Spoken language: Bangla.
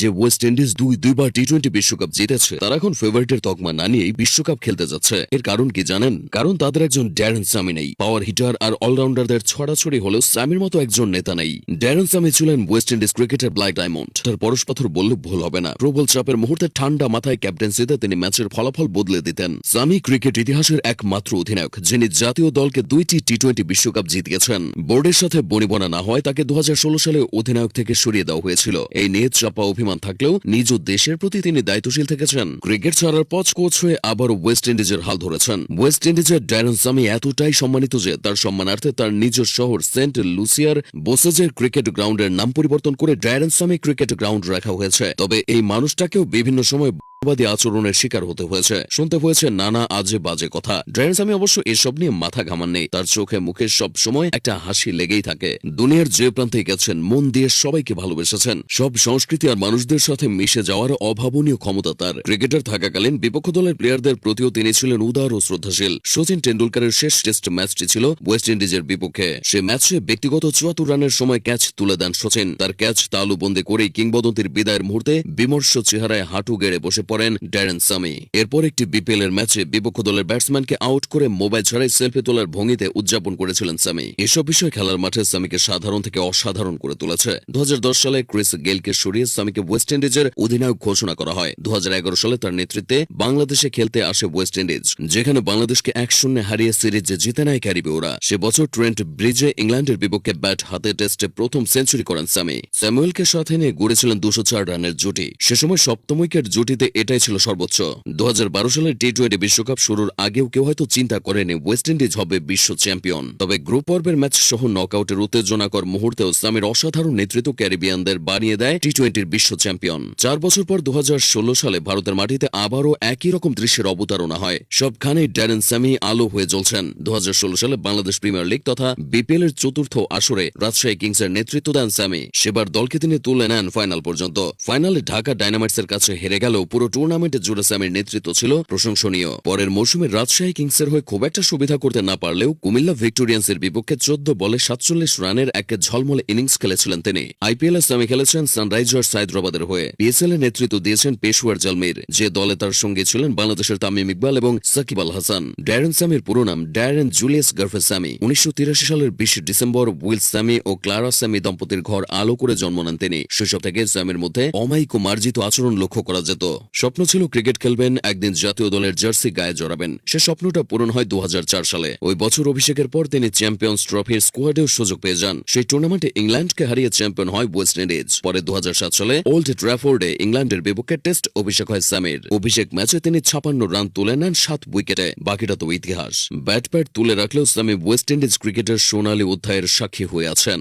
যে ওয়েস্ট ইন্ডিজ দুই, দুইবার টি টোয়েন্টি বিশ্বকাপ জিতেছে, তারা এখন ফেভারিটের তকমা না নিয়েই বিশ্বকাপ খেলতে যাচ্ছে। এর কারণ কি জানেন? কারণ তাদের একজন ড্যারেন সামি নেই। পাওয়ার হিটার আর অলরাউন্ডারদের ছড়াছড়ি হলেও সামির মতো একজন নেতা নেই। ড্যারেন সামি ছিলেন ওয়েস্ট ইন্ডিজ ক্রিকেটের ব্ল্যাক ডায়মন্ড তার পরশ পাথর বললে ভুল হবে না। প্রবল চাপের মুহূর্তে ঠান্ডা মাথায় ক্যাপ্টেন্সিতে তিনি ম্যাচের ফলাফল বদলে দিতেন। সামি ক্রিকেট ইতিহাসের একমাত্র অধিনায়ক, যিনি জাতীয় দলকে দুইটি টি টোয়েন্টি বিশ্বকাপ জিতিয়েছেন। বোর্ডের সাথে বনিবনা না হয় তাকে দু হাজার ষোলো সালে অধিনায়ক থেকে সরিয়ে দেওয়া হয়েছিল। এই নিয়ে চাপা অভিমান থাকলেও নিজ দেশের প্রতি তিনি দায়িত্বশীল থেকেছেন। ক্রিকেট ছাড়ার পচ কোচ হয়ে আবার ওয়েস্ট ইন্ডিজের হাল ধরেছেন। ওয়েস্ট ইন্ডিজের ড্যারন সামি এতটাই সম্মানিত যে তার সম্মানার্থে তার নিজ শহর সেন্ট লুসিয়ার বোসেজের ক্রিকেট গ্রাউন্ডের নাম পরিবর্তন করে ড্যারন সামি ক্রিকেট গ্রাউন্ড রাখা হয়েছে। তবে এই মানুষটাকেও বিভিন্ন সময় বাদী আচরণের শিকার হতে হয়েছে। শুনতে হয়েছে নানা আজে বাজে কথা। ড্রায়ান্স আমি অবশ্য এসব নিয়ে মাথা ঘামান নেই। তার চোখে মুখে সব সময় একটা হাসি লেগেই থাকে। দুনিয়ার যে প্রান্তে গেছেন, মন দিয়ে সবাইকে ভালোবেসেছেন। সব সংস্কৃতি আর মানুষদের সাথে মিশে যাওয়ার অভাবনীয় ক্ষমতা তার। ক্রিকেটার থাকাকালীন বিপক্ষ দলের প্লেয়ারদের প্রতিও তিনি ছিলেন উদার ও শ্রদ্ধাশীল। সচিন টেন্ডুলকারের শেষ টেস্ট ম্যাচটি ছিল ওয়েস্ট ইন্ডিজের বিপক্ষে। সে ম্যাচে ব্যক্তিগত চুয়াত্তর রানের সময় ক্যাচ তুলে দেন সচিন। তার ক্যাচ তালুবন্দি করেই কিংবদন্তির বিদায়ের মুহূর্তে বিমর্ষ চেহারায় হাঁটু গেড়ে বসে পড়েন ড্যারেন সামি। এরপর একটি বিপিএল এর ম্যাচে বিপক্ষ দলের ব্যাটসম্যানকে আউট করে মোবাইল ছাড়াই সেলফি তোলার ভঙ্গিতে উদযাপন করেছিলেন সামি। এসব বিষয় খেলার মাঠে সামিকে সাধারণ থেকে অসাধারণ করে তুলেছে। দু সালে ক্রিস গেলকে সরিয়ে সামিকে ওয়েস্ট ইন্ডিজের অধিনায়ক ঘোষণা করা হয়। দু সালে তার নেতৃত্বে বাংলাদেশে খেলতে আসে ওয়েস্ট ইন্ডিজ, যেখানে বাংলাদেশকে এক শূন্য হারিয়ে সিরিজ জিতে নেয় ক্যারিবিওরা সে বছর ট্রেন্ট ব্রিজে ইংল্যান্ডের বিপক্ষে ব্যাট হাতে টেস্টে প্রথম সেঞ্চুরি করেন সামি। স্যামুয়েলকে সাথে নিয়ে গড়েছিলেন দুশো রানের জুটি। সে সময় সপ্তম উইকেট জুটিতে এটাই ছিল সর্বোচ্চ। দু সালের টি টোয়েন্টি বিশ্বকাপ শুরুর আগেও কেউ হয়তো চিন্তা করেনি ওয়েস্ট ইন্ডিজ হবে বিশ্ব চ্যাম্পিয়ন তবে গ্রুপ পর্বের ম্যাচ সহ নকআউটের উত্তেজনাকর মুহূর্তেও সামির অসাধারণ নেতৃত্ব ক্যারিবিয়ানদের বানিয়ে দেয় টি টোয়েন্টির বিশ্ব চ্যাম্পিয়ন চার বছর পর দু হাজার ষোলো সালে ভারতের মাটিতে আবারও একই রকম দৃশ্যের অবতারণা হয়। সবখানে ড্যারেন সামি আলো হয়ে জ্বলছেন। দু হাজার ষোলো সালে বাংলাদেশ প্রিমিয়ার লিগ তথা বিপিএল এর চতুর্থ আসরে রাজশাহী কিংসের নেতৃত্ব দেন সামি। সেবার দলকে তিনি তুলে নেন ফাইনাল পর্যন্ত। ফাইনালে ঢাকা ডায়নামাইটসের কাছে হেরে গেলেও পুরো টুর্নামেন্টে জুড়ে সামির নেতৃত্ব ছিল প্রশংসনীয়। পরের মৌসুমে রাজশাহী কিংসের হয়ে খুব একটা সুবিধা করতে না পারলেও কুমিল্লা ভিক্টোরিয়ান্সের বিপক্ষে চোদ্দ বলে সাতচল্লিশ রানের এক ঝলমলে ইনিংস খেলেছিলেন তিনি। আইপিএল এ সামি খেলেছেন সানরাইজার্স হায়দ্রাবাদের হয়ে। পিএসএল এর নেতৃত্ব দিয়েছেন পেশোয়ার জালমির, যে দলে তার সঙ্গে ছিলেন বাংলাদেশের তামিম ইকবাল এবং সাকিব আল হাসান। ড্যারেন সামির পুরো নাম ড্যারেন জুলিয়াস গার্ফে সামি উনিশশো সালের বিশ ডিসেম্বর উইল সামি ও ক্লারা সামি দম্পতির ঘর আলো করে জন্ম নেন তিনি। শৈশব থেকে সামির মধ্যে অমায়িক মার্জিত আচরণ লক্ষ্য করা যেত। স্বপ্ন ছিল ক্রিকেট খেলবেন, একদিন জাতীয় দলের জার্সি গায়ে জড়াবেন। সে স্বপ্নটা পূরণ হয় দু হাজার চার সালে। ওই বছর অভিষেকের পর তিনি চ্যাম্পিয়ন্স ট্রফির স্কোয়াডেও সুযোগ পেয়ে যান। সেই টুর্নামেন্টে ইংল্যান্ডকে হারিয়ে চ্যাম্পিয়ন হয় ওয়েস্ট ইন্ডিজ। পরে দু হাজার সাত সালে ওল্ড ট্র্যাফোর্ডে ইংল্যান্ডের বিপক্ষে টেস্ট অভিষেক হয় সামির অভিষেক ম্যাচে তিনি ছাপান্ন রান তুলে নেন সাত উইকেটে। বাকিটা তো ইতিহাস। ব্যাট প্যাট তুলে রাখলেও সামি ওয়েস্ট ইন্ডিজ ক্রিকেটের সোনালী অধ্যায়ের সাক্ষী হয়ে আছেন।